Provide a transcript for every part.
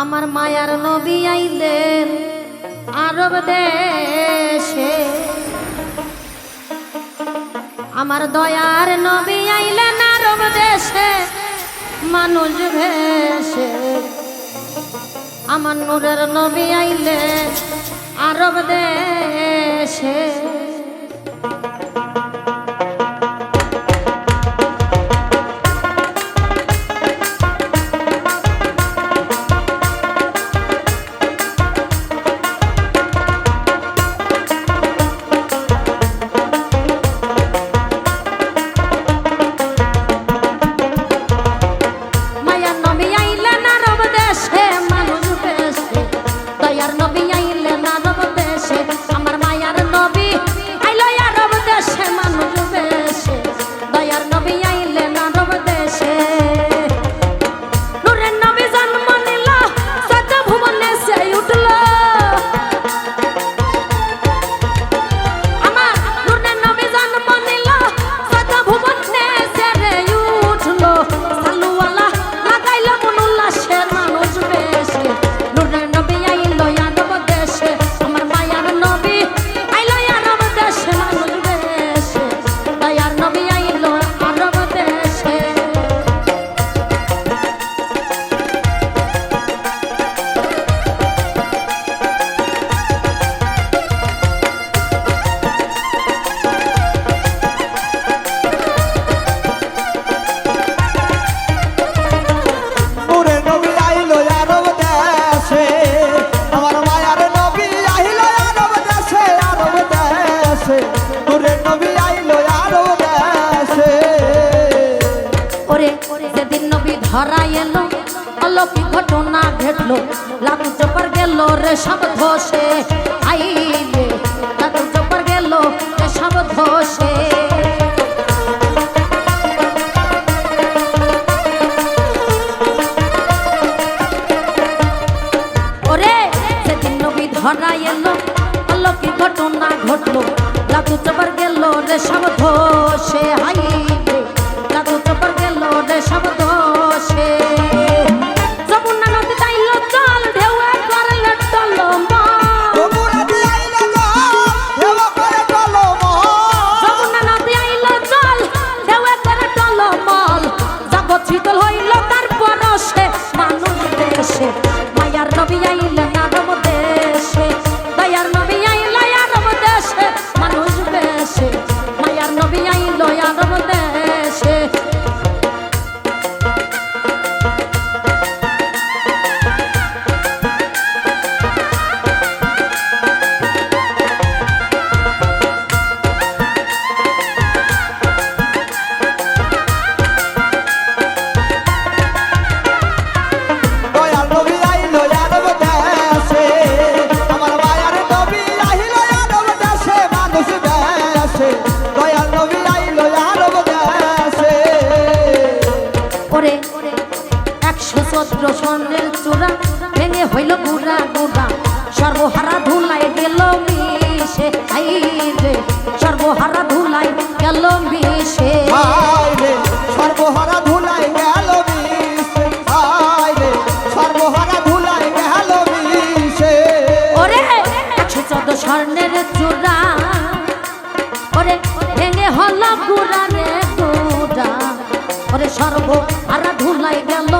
আমার মায়ার নবী আইলেন আরব দেশে। আমার দয়ার নবী আইলেন আরব দেশে, মানুষ ভেসে। আমার নূরের নবী আইলেন আরব দেশে। ঘটলো কি ঘটনা ঘটলো? লাতু চপর গেল রে সব ধসে। আইলে লাতু চপর গেল রে সব ধসে। চন্দনের চূড়া ভেঙে হইল গুড়া গুড়া। সর্বহারা ধুলাই গেল মিশে সর্বহারা ধুলাই গেল মিশে। সর্বহারা ধুলাই গেল স্বর্ণের চূড়া। ওরে ভেঙে হল গুড়া রে গুড়া। ওরে সর্ব আর ধুলাই গেল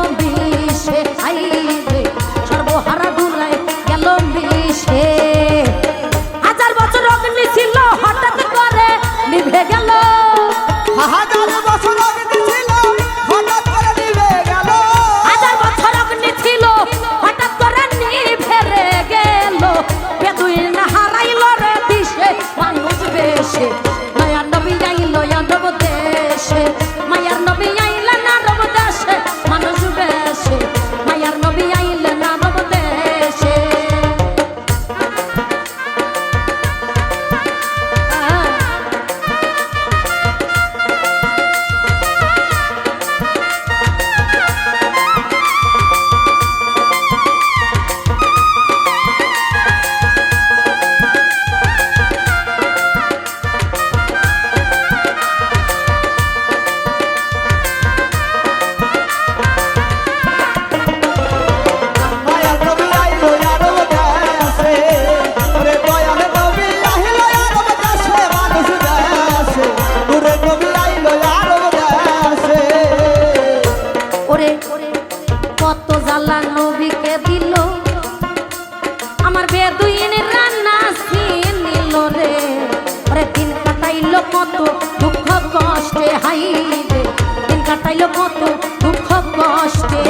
কাটাইল কত দুঃখ কষ্টে, হাই রে। দিন কাটাইল কত দুঃখ কষ্টে।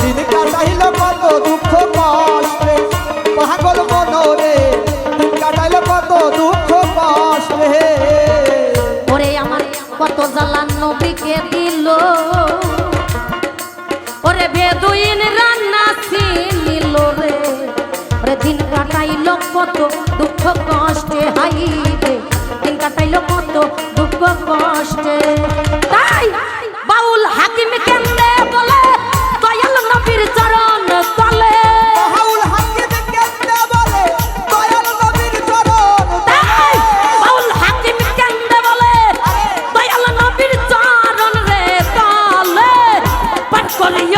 দিন কাটাইল কত দুঃখ কষ্ট। Gloria.